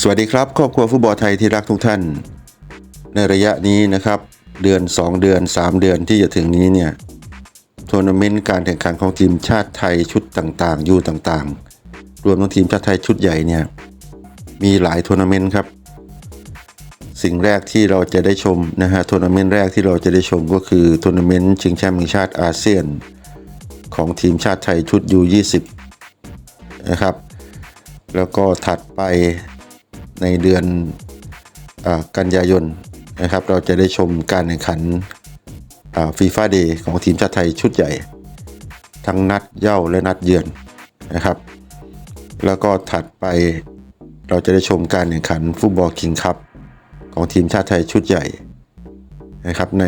สวัสดีครับ ครอบครัวฟุตบอลไทยที่รักทุกท่าน ในระยะนี้นะครับ เดือน 2 เดือน 3 เดือนที่จะถึงนี้เนี่ยทัวร์นาเมนต์การแข่งขันของทีมชาติไทยชุดต่างๆ ยูต่างๆ รวมทั้งทีมชาติไทยชุดใหญ่เนี่ยมีหลายทัวร์นาเมนต์ครับ สิ่งแรกที่เราจะได้ชมนะฮะทัวร์นาเมนต์แรกที่เราจะได้ชมก็คือทัวร์นาเมนต์ชิงแชมป์แห่งชาติอาเซียน ของทีมชาติไทยชุด U20 นะครับ แล้วก็ถัดไปในเดือนอกันยายนนะครับ เราจะได้ชมการแข่งขันฟีฟ่าเดย์ของทีมชาติไทยชุดใหญ่ ทั้งนัดเย่าและนัดเยือนนะครับ แล้วก็ถัดไปเราจะได้ชมการแข่งขันฟุตบอลคิงคัพของทีมชาติไทยชุดใหญ่นะครับใน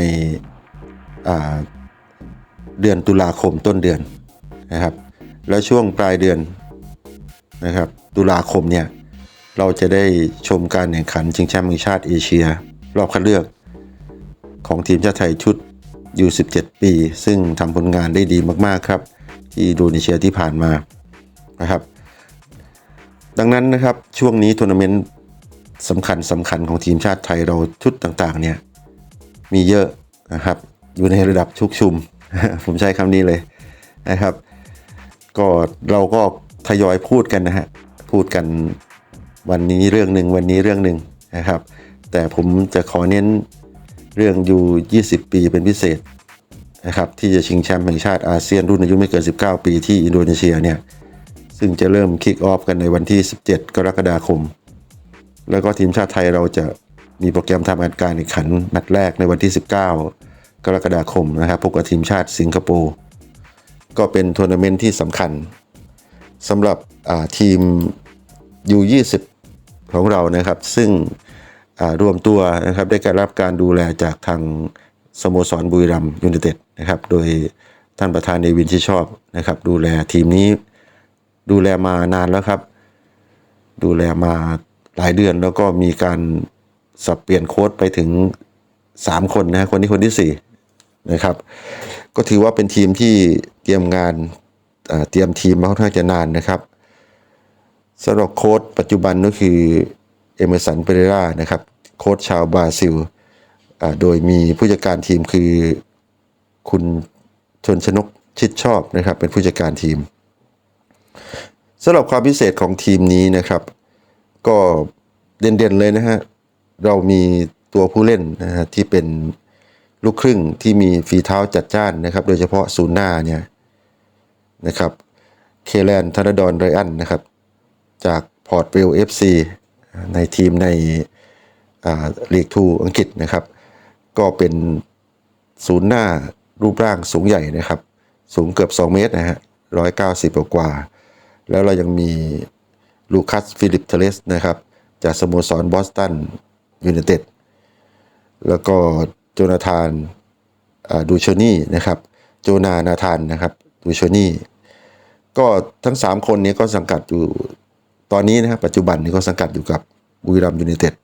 เดือนตุลาคมต้นเดือนนะครับ แล้วช่วงปลายเดือน นะครับตุลาคมเนี่ยเราจะได้ชมการแข่งขันชิงแชมป์แห่งชาติเอเชีย รอบคัดเลือกของทีมชาติไทยชุด U17 ปี ซึ่งทำผลงานได้ดีมากๆครับ ที่อินโดนีเซียที่ผ่านมานะครับ ดังนั้นนะครับช่วงนี้ทัวร์นาเมนต์สำคัญสำคัญของทีมชาติไทยเราชุดต่างๆเนี่ยมีเยอะนะครับอยู่ในระดับชุกชุม ผมใช้คำนี้เลยนะครับ ก็เราก็ ทยอยพูดกันนะฮะพูดกันวันนี้เรื่องหนึ่งวันนี้เรื่องหนึ่งนะครับ แต่ผมจะขอเน้นเรื่องอยู่ 20 ปีเป็นพิเศษนะครับที่จะชิงแชมป์แห่งชาติอาเซียนรุ่นอายุไม่เกิน 19 ปีที่อินโดนีเซียเนี่ยซึ่งจะเริ่มคิกออฟกันในวันที่ 17 กรกฎาคม แล้วก็ทีมชาติไทยเราจะมีโปรแกรมทำการแข่งขันนัดแรกในวันที่ 19 กรกฎาคมนะครับพบกับทีมชาติสิงคโปร์ก็เป็นทัวร์นาเมนต์ที่สำคัญ สำหรับทีม U20 ของเรานะครับ ซึ่งรวมตัวนะครับได้การรับการดูแลจากทางสโมสรบุรีรัมยูไนเต็ดนะครับ โดยท่านประธานเนวินที่ชอบนะครับ ดูแลทีมนี้ดูแลมานานแล้วครับ ดูแลมาหลายเดือนแล้วก็มีการสับเปลี่ยนโค้ดไปถึง 3 คนนะคนนี้คนที่4นะครับ ก็ถือว่าเป็นทีมที่เตรียมงาน เตรียมทีมมาค่อนข้างจะนานนะครับสำหรับโค้ดปัจจุบันก็คือเอเมสันเปเรรานะครับโค้ดชาวบราซิล โดยมีผู้จัดการทีมคือคุณชนชนกชิดชอบนะครับ เป็นผู้จัดการทีมสำหรับความพิเศษของทีมนี้นะครับ ก็เด่นๆเลยนะฮะเรามีตัวผู้เล่นนะฮะที่เป็นลูกครึ่งที่มีฝีเท้าจัดจ้านนะครับ โดยเฉพาะศูนย์หน้าเนี่ย นะครับเคแลนธนดรไรอันนะครับ จากพอร์ตเวลเอฟซีในทีมในลีกทูอังกฤษนะครับ ก็เป็นศูนย์หน้ารูปร่างสูงใหญ่นะครับ สูงเกือบ 2 เมตรนะฮะร้อยเก้าสิบกว่า แล้วเรายังมีลูคัสฟิลิปเทเลสนะครับ จากสโมสรบอสตันยูไนเต็ดแล้วก็โจนาธานดูโชนี่นะครับ โจนานาธานนะครับ ดูโชนี่ ก็ทั้ง 3 คนนี้ก็สังกัดอยู่ตอนนี้นะครับปัจจุบันนี้ก็สังกัดอยู่กับบุรีรัมยูไนเต็ด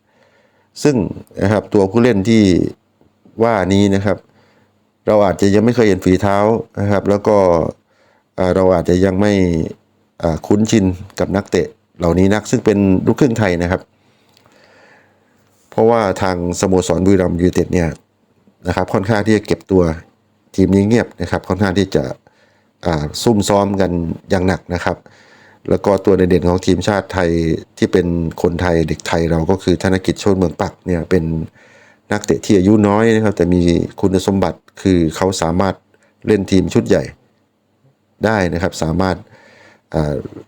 ซึ่งนะครับตัวผู้เล่นที่ว่านี้นะครับ เราอาจจะยังไม่เคยเห็นฝีเท้านะครับ แล้วก็เราอาจจะยังไม่คุ้นชินกับนักเตะเหล่านี้นักซึ่งเป็นลูกครึ่งไทยนะครับ เพราะว่าทางสโมสรบุรีรัมยูไนเต็ดเนี่ยนะครับค่อนข้างที่จะเก็บตัวทีมนี้เงียบนะครับ ค่อนข้างที่จะ ซุ่มซ้อมกันอย่างหนักนะครับ แล้วก็ตัวเด่นของทีมชาติไทยที่เป็นคนไทยเด็กไทยเราก็คือธนกิจโชนเมืองปักเนี่ยเป็นนักเตะที่อายุน้อยนะครับ แต่มีคุณสมบัติคือเขาสามารถเล่นทีมชุดใหญ่ได้นะครับ สามารถ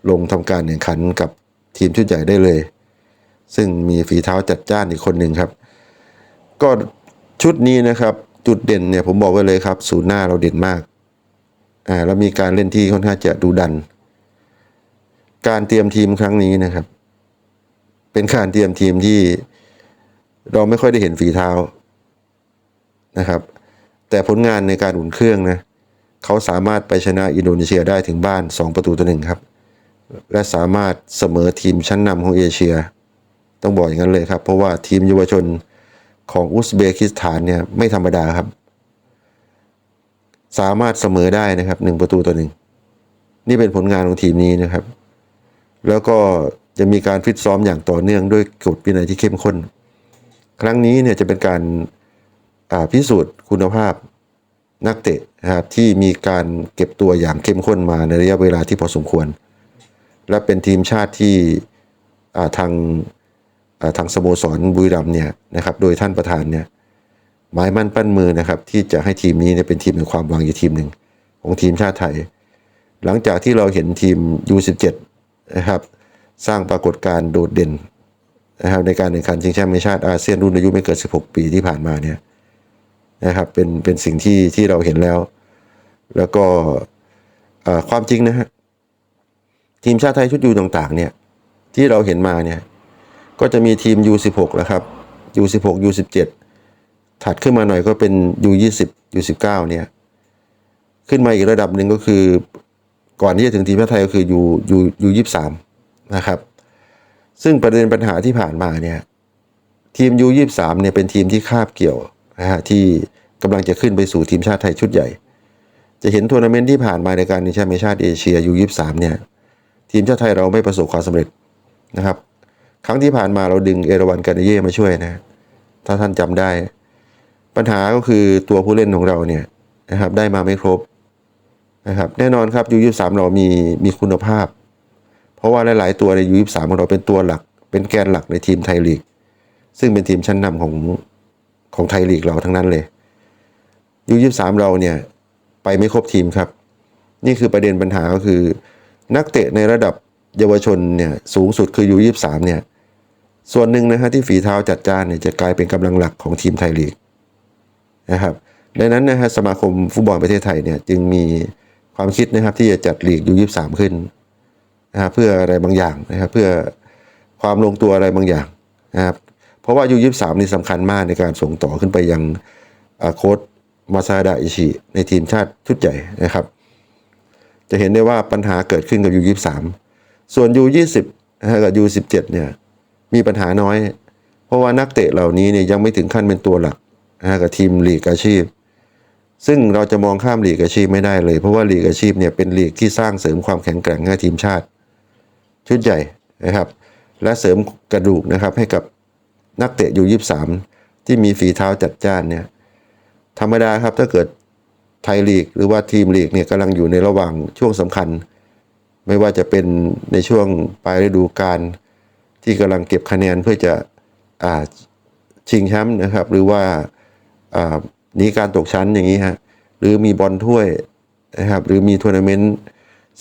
ลงทำการแข่งขันกับทีมชุดใหญ่ได้เลย ซึ่งมีฝีเท้าจัดจ้านอีกคนหนึ่งครับ ก็ชุดนี้นะครับจุดเด่นเนี่ยผมบอกไว้เลยครับ ศูนย์หน้าเราเด่นมาก อ่าแล้วมีการเล่นที่ค่อนข้างจะดูดัน การเตรียมทีมครั้งนี้นะครับ เป็นการเตรียมทีมที่เราไม่ค่อยได้เห็นฝีเท้านะครับ แต่ผลงานในการอุ่นเครื่องนะเขาสามารถไปชนะอินโดนีเซียได้ถึงบ้าน 2 ประตูต่อหนึ่งครับ และสามารถเสมอทีมชั้นนำของเอเชีย ต้องบอกอย่างนั้นเลยครับ เพราะว่าทีมเยาวชนของอุซเบกิสถานเนี่ยไม่ธรรมดาครับ สามารถเสมอได้นะครับหนึ่งประตูต่อหนึ่งนี่เป็นผลงานของทีมนี้นะครับ แล้วก็จะมีการฟิตซ้อมอย่างต่อเนื่องด้วยกฎวินัยที่เข้มข้น ครั้งนี้เนี่ยจะเป็นการาพิสูจน์คุณภาพนักเตะนะครับที่มีการเก็บตัวอย่างเข้มข้นมาในระยะเวลาที่พอสมควร และเป็นทีมชาติที่าทางาทางสโมสรบุรีรัมเนี่ยนะครับ โดยท่านประธานเนี่ย หมายมั่นปั้นมือนะครับ ที่จะให้ทีมนี้เนี่ยเป็นทีมแห่งความหวังอีกทีมหนึ่งของทีมชาติไทย หลังจากที่เราเห็นทีม U17 นะครับสร้างปรากฏการณ์โดดเด่นนะครับในการแข่งขันชิงแชมป์ในชาติอาเซียนรุ่นอายุไม่เกิน 16 ปีที่ผ่านมาเนี่ยนะครับเป็นเป็นสิ่งที่ที่เราเห็นแล้ว แล้วก็ความจริงนะฮะทีมชาติไทยชุดยูต่างๆเนี่ยที่เราเห็นมาเนี่ยก็จะมีทีม U16 นะครับ U16 U17 ถัดขึ้นมาหน่อยก็เป็น U20 U19 เนี่ย ขึ้นมาอีกระดับหนึ่งก็คือ ก่อนที่จะถึงทีมชาติไทยก็คือยูยูยูยี่สามนะครับ ซึ่งประเด็นปัญหาที่ผ่านมาเนี่ย ทีมยูยี่สามเนี่ยเป็นทีมที่คาบเกี่ยวนะฮะที่กำลังจะขึ้นไปสู่ทีมชาติไทยชุดใหญ่ จะเห็นทัวร์นาเมนต์ที่ผ่านมาในการแชมป์ชาติเอเชียยูยี่สามเนี่ย ทีมชาติไทยเราไม่ประสบความสำเร็จนะครับ ครั้งที่ผ่านมาเราดึงเอราวันการเย่มาช่วยนะ ถ้าท่านจำได้ ปัญหาก็คือตัวผู้เล่นของเราเนี่ยนะครับได้มาไม่ครบนะครับแน่นอนครับยูยี่สามเรามีมีคุณภาพ เพราะว่าหลาย ๆ ตัวในยูยี่สามของเราเป็นตัวหลัก เป็นแกนหลักในทีมไทยลีก ซึ่งเป็นทีมชั้นนำของของไทยลีกเราทั้งนั้นเลยยูยี่สามเราเนี่ยไปไม่ครบทีมครับ นี่คือประเด็นปัญหาก็คือ นักเตะในระดับเยาวชนเนี่ยสูงสุดคือยูยี่สามเนี่ยส่วนหนึ่งนะฮะที่ฝีเท้าจัดจ้านเนี่ยจะกลายเป็นกำลังหลักของทีมไทยลีก นะครับดังนั้นนะฮะสมาคมฟุตบอลประเทศไทยเนี่ยจึงมีความคิดนะครับที่จะจัดลีกยูยี่สามขึ้นนะครับเพื่ออะไรบางอย่างนะครับเพื่อความลงตัวอะไรบางอย่างนะครับเพราะว่ายูยี่สามนี่สำคัญมากในการส่งต่อขึ้นไปยังโค้ชมาซาดะอิชิในทีมชาติชุดใหญ่นะครับ จะเห็นได้ว่าปัญหาเกิดขึ้นกับยูยี่สามส่วนยูยี่สิบกับยูสิบเจ็ดเนี่ยมีปัญหาน้อย เพราะว่านักเตะเหล่านี้เนี่ยยังไม่ถึงขั้นเป็นตัวหลัก นะกับทีมลีกอาชีพ ซึ่งเราจะมองข้ามลีกอาชีพไม่ได้เลย เพราะว่าลีกอาชีพเนี่ยเป็นลีกที่สร้างเสริมความแข็งแกร่งให้ทีมชาติ ชุดใหญ่นะครับ และเสริมกระดูกนะครับให้กับนักเตะอยู่ยี่สามที่มีฝีเท้าจัดจ้านเนี่ยธรรมดาครับถ้าเกิดไทยลีก หรือว่าทีมลีกเนี่ยกำลังอยู่ในระหว่างช่วงสำคัญ ไม่ว่าจะเป็นในช่วงปลายฤดูกาลที่กำลังเก็บคะแนนเพื่อจะอาชิงแชมป์นะครับ หรือว่า หนีการตกชั้นอย่างนี้ฮะหรือมีบอลถ้วยนะครับหรือมีทัวร์นาเมนต์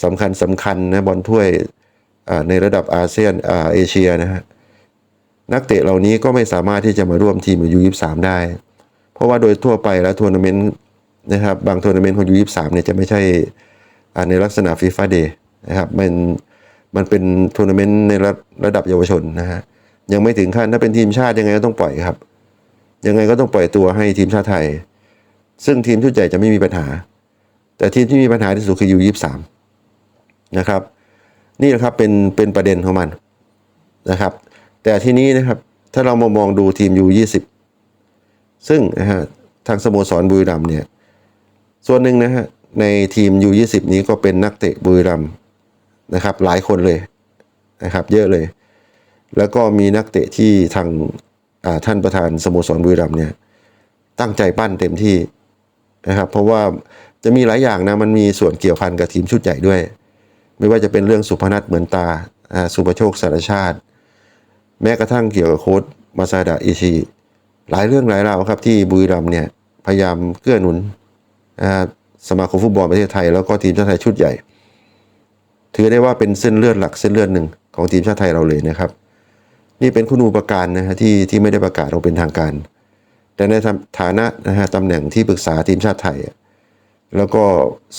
สำคัญสำคัญนะบอลถ้วยในระดับอาเซียนเอเชียนะฮะนักเตะเหล่านี้ก็ไม่สามารถที่จะมาร่วมทีมยูยี่สามได้ เพราะว่าโดยทั่วไปแล้วทัวร์นาเมนต์นะครับบางทัวร์นาเมนต์ของยูยี่สามเนี่ยจะไม่ใช่ในลักษณะฟีฟ่าเดย์นะครับมันมันเป็นทัวร์นาเมนต์ในระระดับเยาวชนนะฮะยังไม่ถึงขั้นถ้าเป็นทีมชาติยังไงก็ต้องปล่อยครับ ยังไงก็ต้องปล่อยตัวให้ทีมชาติไทย ซึ่งทีมชุดใหญ่จะไม่มีปัญหา แต่ทีมที่มีปัญหาที่สุดคือยูยี่สามนะครับ นี่แหละครับเป็นเป็นประเด็นของมันนะครับ แต่ทีนี้นะครับถ้าเรามามองดูทีมยูยี่สิบซึ่งนะฮะทางสโมสรบุรีรัมเนี่ยส่วนหนึ่งนะฮะในทีมยูยี่สิบนี้ก็เป็นนักเตะบุรีรัมนะครับหลายคนเลยนะครับเยอะเลย แล้วก็มีนักเตะที่ทาง ท่านประธานสโมสรบุรีรัมย์เนี่ยตั้งใจปั้นเต็มที่นะครับ เพราะว่าจะมีหลายอย่างนะมันมีส่วนเกี่ยวพันกับทีมชุดใหญ่ด้วย ไม่ว่าจะเป็นเรื่องสุพนัทเหมือนตาสุประโชคสารชาติ แม้กระทั่งเกี่ยวกับโค้ดมาซาดะอิชิหลายเรื่องหลายราวครับที่บุรีรัมย์เนี่ยพยายามเกื้อหนุนสมาคมฟุตบอลประเทศไทย แล้วก็ทีมชาติไทยชุดใหญ่ ถือได้ว่าเป็นเส้นเลือดหลักเส้นเลือดหนึ่งของทีมชาติไทยเราเลยนะครับ นี่เป็นคุณูปการนะฮะที่ที่ไม่ได้ประกาศออกเป็นทางการ แต่ในฐานะนะฮะตำแหน่งที่ปรึกษาทีมชาติไทย แล้วก็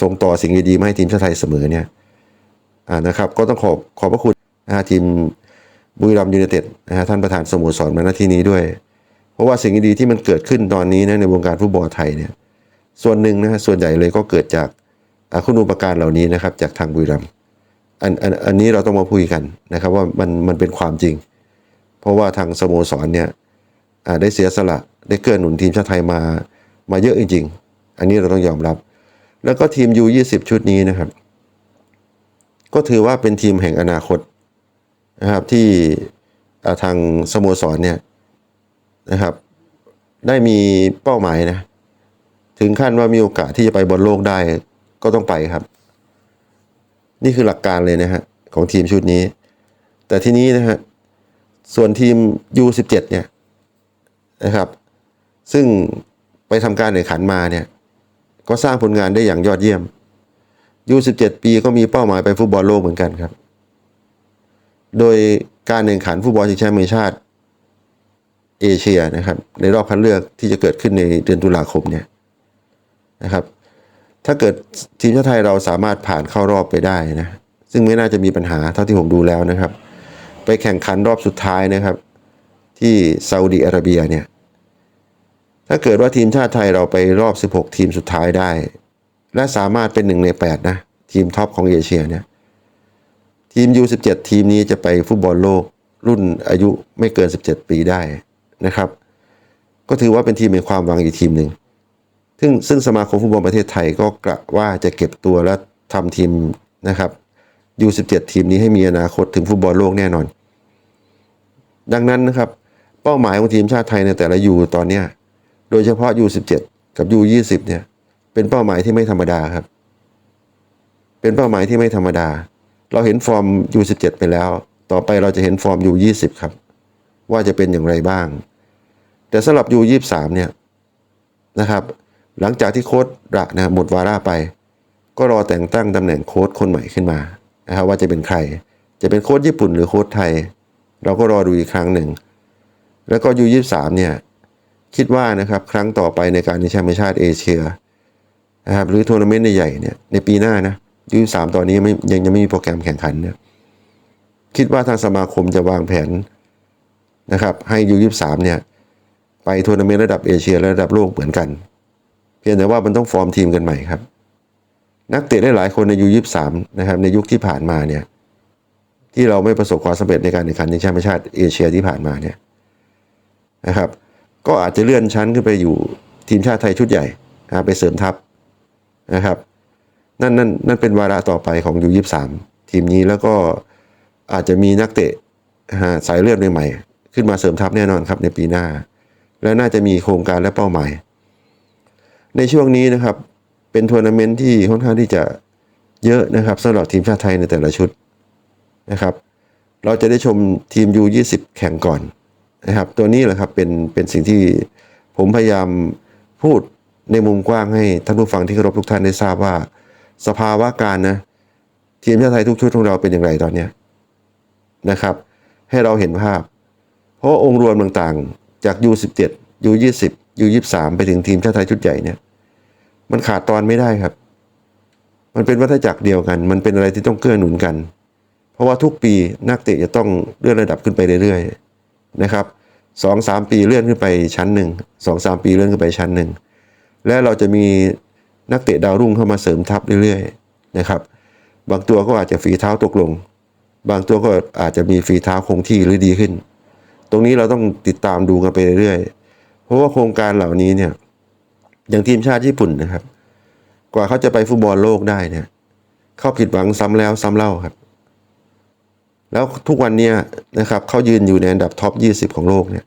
ส่งต่อสิ่งดีๆมาให้ทีมชาติไทยเสมอเนี่ยนะครับ ก็ต้องขอบขอบพระคุณนะฮะทีมบุรีรัมย์ยูไนเต็ดนะฮะท่านประธานสโมสรมาณที่นี้ด้วย เพราะว่าสิ่งดีๆที่มันเกิดขึ้นตอนนี้นะในวงการฟุตบอลไทยเนี่ยส่วนหนึ่งนะฮะส่วนใหญ่เลยก็เกิดจากคุณูปการเหล่านี้นะครับจากทางบุรีรัมอันอันอันนี้เราต้องมาพูดกันนะครับว่ามันมันเป็นความจริง เพราะว่าทางสโมสรเนี่ยได้เสียสละได้เกื้อหนุนทีมชาติไทยมามาเยอะจริง ๆ อันนี้เราต้องยอมรับ แล้วก็ทีม U20 ชุดนี้นะครับ ก็ถือว่าเป็นทีมแห่งอนาคตนะครับที่ทางสโมสรเนี่ยนะครับ ได้มีเป้าหมายนะถึงขั้นว่ามีโอกาสที่จะไปบอลโลกได้ก็ต้องไปครับ นี่คือหลักการเลยนะฮะของทีมชุดนี้ แต่ทีนี้นะฮะ ส่วนทีม U17 เนี่ยนะครับ ซึ่งไปทำการแข่งขันมาเนี่ย ก็สร้างผลงานได้อย่างยอดเยี่ยม U17 ปีก็มีเป้าหมายไปฟุตบอลโลกเหมือนกันครับ โดยการแข่งขันฟุตบอลชิงแชมป์ชาติเอเชียนะครับ ในรอบคัดเลือกที่จะเกิดขึ้นในเดือนตุลาคมเนี่ยนะครับ ถ้าเกิดทีมชาติไทยเราสามารถผ่านเข้ารอบไปได้นะ ซึ่งไม่น่าจะมีปัญหาเท่าที่ผมดูแล้วนะครับ ไปแข่งขันรอบสุดท้ายนะครับ ที่ซาอุดีอาระเบียเนี่ยถ้าเกิดว่าทีมชาติไทยเราไปรอบ 16 ทีมสุดท้ายได้ และสามารถเป็นหนึ่งใน 8 นะ ทีมท็อปของเอเชียเนี่ยทีม U17 ทีมนี้จะไปฟุตบอลโลกรุ่นอายุไม่เกิน 17 ปีได้นะครับ ก็ถือว่าเป็นทีมมีความหวังอีกทีมหนึ่งซึ่งซึ่งสมาคมฟุตบอลประเทศไทยก็กะว่าจะเก็บตัวและทำทีมนะครับ U17 ทีมนี้ให้มีอนาคตถึงฟุตบอลโลกแน่นอน ดังนั้นนะครับ เป้าหมายของทีมชาติไทยในแต่ละยูตอนเนี้ยโดยเฉพาะ U17 กับ U20 เนี่ย เป็นเป้าหมายที่ไม่ธรรมดาครับ เป็นเป้าหมายที่ไม่ธรรมดา เราเห็นฟอร์ม U17 ไปแล้ว ต่อไปเราจะเห็นฟอร์ม U20 ครับ ว่าจะเป็นอย่างไรบ้าง แต่สำหรับ U23 เนี่ยนะครับหลังจากที่โค้ดระนะหมดวาระไป ก็รอแต่งตั้งตำแหน่งโค้ดคนใหม่ขึ้นมา นะครับว่าจะเป็นใคร จะเป็นโค้ดญี่ปุ่นหรือโค้ดไทย เราก็รอดูอีกครั้งหนึ่ง แล้วก็ U23 เนี่ยคิดว่านะครับครั้งต่อไปในการชิงแชมเป์ชาติเอเชียนะครับหรือทัวร์นาเมนต์ใหญ่ๆเนี่ยในปีหน้านะยูสามตอนนี้ไม่ยังยังไม่มีโปรแกรมแข่งขันเนี่ยคิดว่าทางสมาคมจะวางแผนนะครับให้ยูยี่สามเนี่ยไปทัวร์นาเมนต์ระดับเอเชียและระดับโลกเหมือนกัน เพียงแต่ว่ามันต้องฟอร์มทีมกันใหม่ครับ นักเตะได้หลายคนในยูยี่สามนะครับในยุคที่ผ่านมาเนี่ยที่เราไม่ประสบความสำเร็จในการแข่งขันในแชมป์ชาติเอเชียที่ผ่านมาเนี่ยนะครับ ก็อาจจะเลื่อนชั้นขึ้นไปอยู่ทีมชาติไทยชุดใหญ่นะไปเสริมทัพนะครับนั่นนั่นนั่นเป็นวาระต่อไปของยูยี่สามทีมนี้แล้วก็อาจจะมีนักเตะฮะสายเลือดใหม่ๆขึ้นมาเสริมทัพแน่นอนครับในปีหน้า และน่าจะมีโครงการและเป้าหมาย ในช่วงนี้นะครับ เป็นทัวร์นาเมนต์ที่ค่อนข้างที่จะเยอะนะครับสำหรับทีมชาติไทยในแต่ละชุดนะครับ เราจะได้ชมทีม U20 แข่งก่อนนะครับ ตัวนี้แหละครับเป็นเป็นสิ่งที่ผมพยายามพูดในมุมกว้างให้ท่านผู้ฟังที่เคารพทุกท่านได้ทราบว่า สภาวะการนะทีมชาติไทยทุกชุดของเราเป็นอย่างไรตอนนี้นะครับ ให้เราเห็นภาพ เพราะองค์รวมต่างๆ จาก U17 U20 U23 ไปถึงทีมชาติไทยชุดใหญ่เนี่ย มันขาดตอนไม่ได้ครับ มันเป็นวัฏจักรเดียวกัน มันเป็นอะไรที่ต้องเกื้อหนุนกัน เพราะว่าทุกปีนักเตะจะต้องเลื่อนระดับขึ้นไปเรื่อยๆนะครับสองสามปีเลื่อนขึ้นไปชั้นหนึ่งสองสามปีเลื่อนขึ้นไปชั้นหนึ่งและเราจะมีนักเตะดาวรุ่งเข้ามาเสริมทัพเรื่อยๆนะครับ บางตัวก็อาจจะฝีเท้าตกลง บางตัวก็อาจจะมีฝีเท้าคงที่หรือดีขึ้น ตรงนี้เราต้องติดตามดูกันไปเรื่อยๆเพราะว่าโครงการเหล่านี้เนี่ย อย่างทีมชาติญี่ปุ่นนะครับ กว่าเขาจะไปฟุตบอลโลกได้เนี่ยเขาผิดหวังซ้ำแล้วซ้ำเล่าครับ แล้วทุกวันเนี้นะครับเขายืนอยู่ในอันดับท็อป 20 ของโลกเนี่ย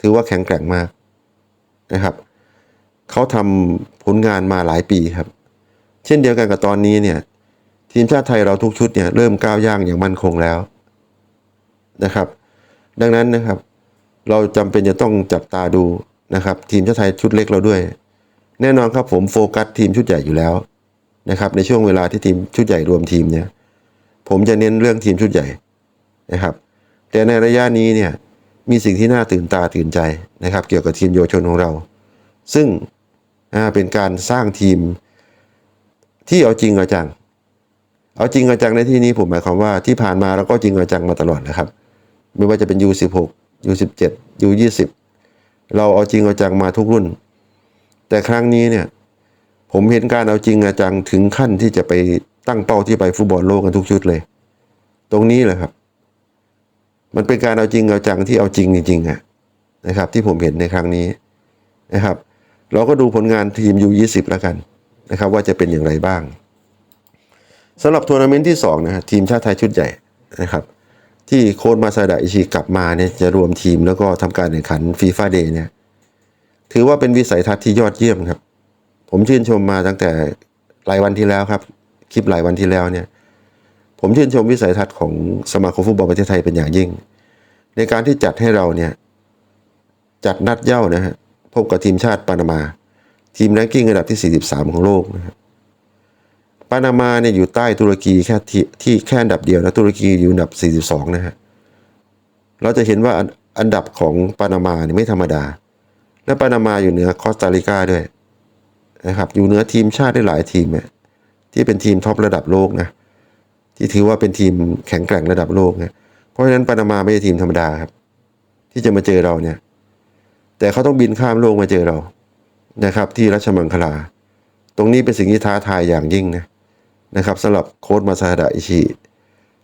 ถือว่าแข็งแกร่งมากนะครับเขาทำผลงานมาหลายปีครับ เช่นเดียวกันกับตอนนี้เนี่ย ทีมชาติไทยเราทุกชุดเนี่ยเริ่มก้าวย่างอย่างมั่นคงแล้วนะครับ ดังนั้นนะครับ เราจำเป็นจะต้องจับตาดูนะครับ ทีมชาติไทยชุดเล็กเราด้วย แน่นอนครับผมโฟกัสทีมชุดใหญ่อยู่แล้วนะครับในช่วงเวลาที่ทีมชุดใหญ่รวมทีมเนี่ยผมจะเน้นเรื่องทีมชุดใหญ่นะครับ แต่ในระยะนี้เนี่ยมีสิ่งที่น่าตื่นตาตื่นใจนะครับ เกี่ยวกับทีมเยาวชนของเรา ซึ่งเป็นการสร้างทีมที่เอาจริงเอาจัง เอาจริงเอาจังในที่นี้ผมหมายความว่าที่ผ่านมาเราก็จริงเอาจังมาตลอดนะครับ ไม่ว่าจะเป็น U16 U17 U20 เราเอาจริงเอาจังมาทุกรุ่น แต่ครั้งนี้เนี่ยผมเห็นการเอาจริงเอาจังถึงขั้นที่จะไปตั้งเป้าที่ไปฟุตบอลโลกกันทุกชุดเลย ตรงนี้แหละครับ มันเป็นการเอาจริงเอาจังที่เอาจริงจริงๆอะนะครับ ที่ผมเห็นในครั้งนี้นะครับ เราก็ดูผลงานทีม U20 แล้วกันนะครับ ว่าจะเป็นอย่างไรบ้างสำหรับทัวร์นาเมนต์ที่2นะฮะทีมชาติไทยชุดใหญ่นะครับ ที่โค้ชมาซาดะอิชิกลับมาเนี่ยจะรวมทีมแล้วก็ทำการแข่งขันฟีฟ่าเดย์เนี่ย ถือว่าเป็นวิสัยทัศน์ที่ยอดเยี่ยมครับ ผมชื่นชมมาตั้งแต่หลายวันที่แล้วครับ คลิปหลายวันที่แล้วเนี่ย ผมชื่นชมวิสัยทัศน์ของสมาคมฟุตบอลประเทศไทยเป็นอย่างยิ่ง ในการที่จัดให้เราเนี่ยจัดนัดเย่านะฮะพบกับทีมชาติปานามา ทีมแรงกิ้งอันดับที่ 43 ของโลกนะครับปานามาเนี่ยอยู่ใต้ตุรกีแค่ที่ที่แค่อันดับเดียวนะตุรกีอยู่อันดับ 42 นะฮะเราจะเห็นว่าอันดับของปานามาเนี่ยไม่ธรรมดา และปานามาอยู่เหนือคอสตาริกาด้วยนะครับอยู่เหนือทีมชาติได้หลายทีมที่เป็นทีมท็อประดับโลกนะที่ถือว่าเป็นทีมแข็งแกร่งระดับโลกนะเพราะฉะนั้นปานามาไม่ใช่ทีมธรรมดาครับ ที่จะมาเจอเราเนี่ย แต่เขาต้องบินข้ามโลกมาเจอเรานะครับ ที่รัชมังคลา ตรงนี้เป็นสิ่งที่ท้าทายอย่างยิ่งนะนะครับสำหรับโค้ชมาซาดะอิชิ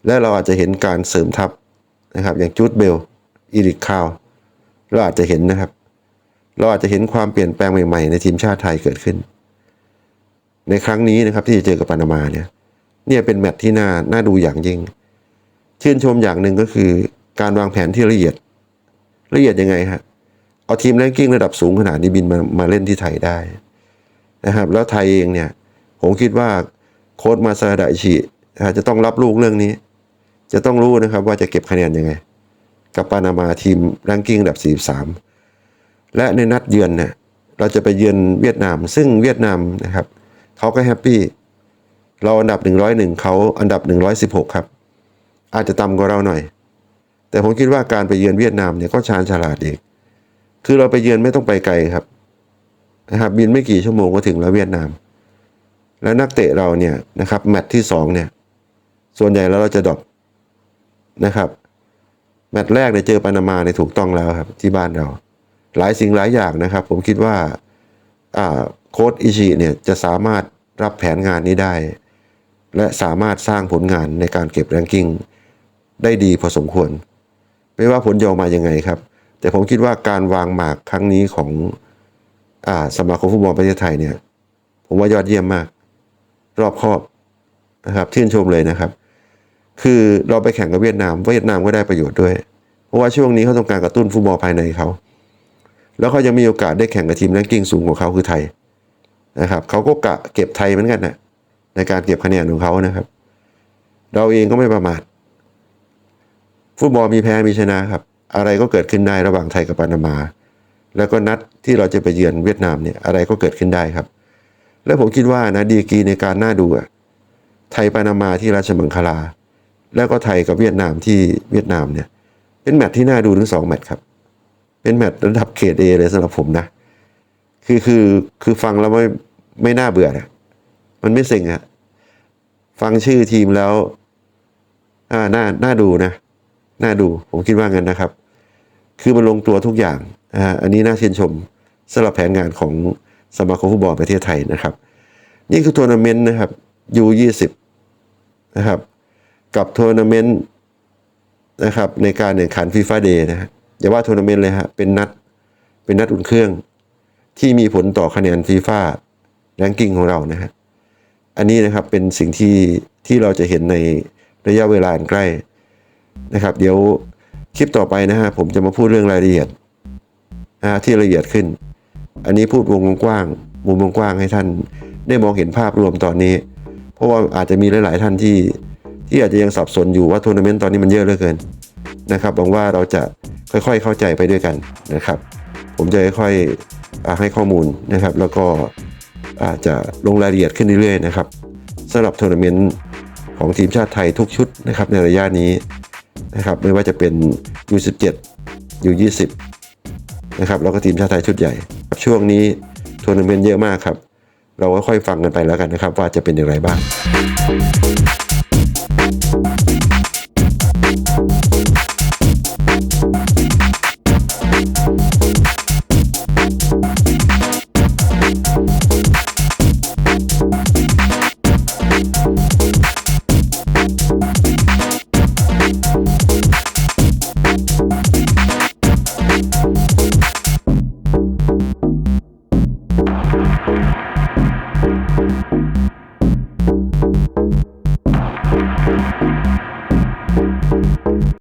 และเราอาจจะเห็นการเสริมทัพนะครับ อย่างจูดเบลอีริกคาวเราอาจจะเห็นนะครับ เราอาจจะเห็นความเปลี่ยนแปลงใหม่ๆ ในทีมชาติไทยเกิดขึ้น ในครั้งนี้นะครับที่จะเจอกับปานามาเนี่ยเนี่ยเป็นแมตช์ที่น่าน่าดูอย่างยิ่ง ชื่นชมอย่างหนึ่งก็คือ การวางแผนที่ละเอียด ละเอียดยังไงฮะเอาทีมแรงกิ้งระดับสูงขนาดนี้บินมามาเล่นที่ไทยได้นะครับ แล้วไทยเองเนี่ยผมคิดว่าโค้ชมาซาดะอิชิจะต้องรับลูกเรื่องนี้ จะต้องรู้นะครับว่าจะเก็บคะแนนยังไง กับปานามาทีมแรงกิ้งระดับ 43 และในนัดเยือนเนี่ยเราจะไปเยือนเวียดนาม ซึ่งเวียดนามนะครับเขาก็แฮปปี้เราอันดับ 101เขาอันดับ 116 ครับ อาจจะต่ำกว่าเราหน่อย แต่ผมคิดว่าการไปเยือนเวียดนามเนี่ยก็ชาญฉลาดอีก คือเราไปเยือนไม่ต้องไปไกลครับนะครับบินไม่กี่ชั่วโมงก็ถึงแล้วเวียดนาม แล้วนักเตะเราเนี่ยนะครับแมตช์ที่สองเนี่ยส่วนใหญ่แล้วเราจะดรอปนะครับแมตช์แรกเนี่ยเจอปานามาเนี่ยถูกต้องแล้วครับที่บ้านเรา หลายสิ่งหลายอย่างนะครับ ผมคิดว่าโค้ดอิชิเนี่ยจะสามารถรับแผนงานนี้ได้ และสามารถสร้างผลงานในการเก็บแรงกิ้งได้ดีพอสมควร ไม่ว่าผลจะออกมายังไงครับ แต่ผมคิดว่าการวางหมากครั้งนี้ของอสมาคมฟุตบอลประเทศไทยเนี่ย ผมว่ายอดเยี่ยมมาก รอบคอบนะครับชื่นชมเลยนะครับ คือเราไปแข่งกับเวียดนาม เวียดนามก็ได้ประโยชน์ด้วย เพราะว่าช่วงนี้เขาต้องการกระตุ้นฟุตบอลภายในเขา แล้วเขายังมีโอกาสได้แข่งกับทีมแรงกิ้งสูงกว่าเขาคือไทยนะครับเขาก็กะเก็บไทยเหมือนกันนะในการเก็บคะแนนของเขานะครับ เราเองก็ไม่ประมาทฟุตบอลมีแพ้มีชนะครับ อะไรก็เกิดขึ้นได้ระหว่างไทยกับปานามา แล้วก็นัดที่เราจะไปเยือนเวียดนามเนี่ยอะไรก็เกิดขึ้นได้ครับ แล้วผมคิดว่านะดีกีในการน่าดูอะไทยปานามาที่ราชมังคลา แล้วก็ไทยกับเวียดนามที่เวียดนามเนี่ยเป็นแมตช์ที่น่าดูทั้งสองแมตช์ครับ เป็นแมตช์ระดับเขตเอเลยสำหรับผมนะ คือคือคือฟังแล้วไม่ไม่น่าเบื่อนะมันไม่เซ็งอะฟังชื่อทีมแล้ว อ่าน่าน่าดูนะน่าดูผมคิดว่างั้นนะครับ คือมันลงตัวทุกอย่างอ่าอันนี้น่าชื่นชมสำหรับแผนงานของสมาคมฟุตบอลประเทศไทยนะครับ นี่คือทัวร์นาเมนต์นะครับ U20 นะครับ กับทัวร์นาเมนต์นะครับในการแข่งขันฟีฟ่าเดย์นะฮะ อย่าว่าทัวร์นาเมนต์เลยฮะเป็นนัดเป็นนัดอุ่นเครื่อง ที่มีผลต่อคะแนนฟีฟ่าแรงกิ้งของเรานะฮะอันนี้นะครับเป็นสิ่งที่ที่เราจะเห็นในระยะเวลาอันใกล้นะครับ เดี๋ยวคลิปต่อไปนะฮะผมจะมาพูดเรื่องรายละเอียดนะฮะที่ละเอียดขึ้น อันนี้พูดวงกว้างมุมกว้างให้ท่านได้มองเห็นภาพรวมตอนนี้ เพราะว่าอาจจะมีหลาย ๆท่านที่ที่อาจจะยังสับสนอยู่ว่าทัวร์นาเมนต์ตอนนี้มันเยอะเหลือเกินนะครับหวังว่าเราจะ ค่อยๆ เข้าใจไปด้วยกันนะครับ ผมจะค่อยๆให้ข้อมูลนะครับ แล้วก็อาจจะลงรายละเอียดขึ้นเรื่อยๆนะครับสำหรับทัวร์นาเมนต์ของทีมชาติไทยทุกชุดนะครับในระยะนี้นะครับไม่ว่าจะเป็น U17 U20 นะครับแล้วก็ทีมชาติไทยชุดใหญ่ ช่วงนี้ทัวร์นาเมนต์เยอะมากครับ เราก็ค่อยฟังกันไปแล้วกันนะครับ ว่าจะเป็นอย่างไรบ้าง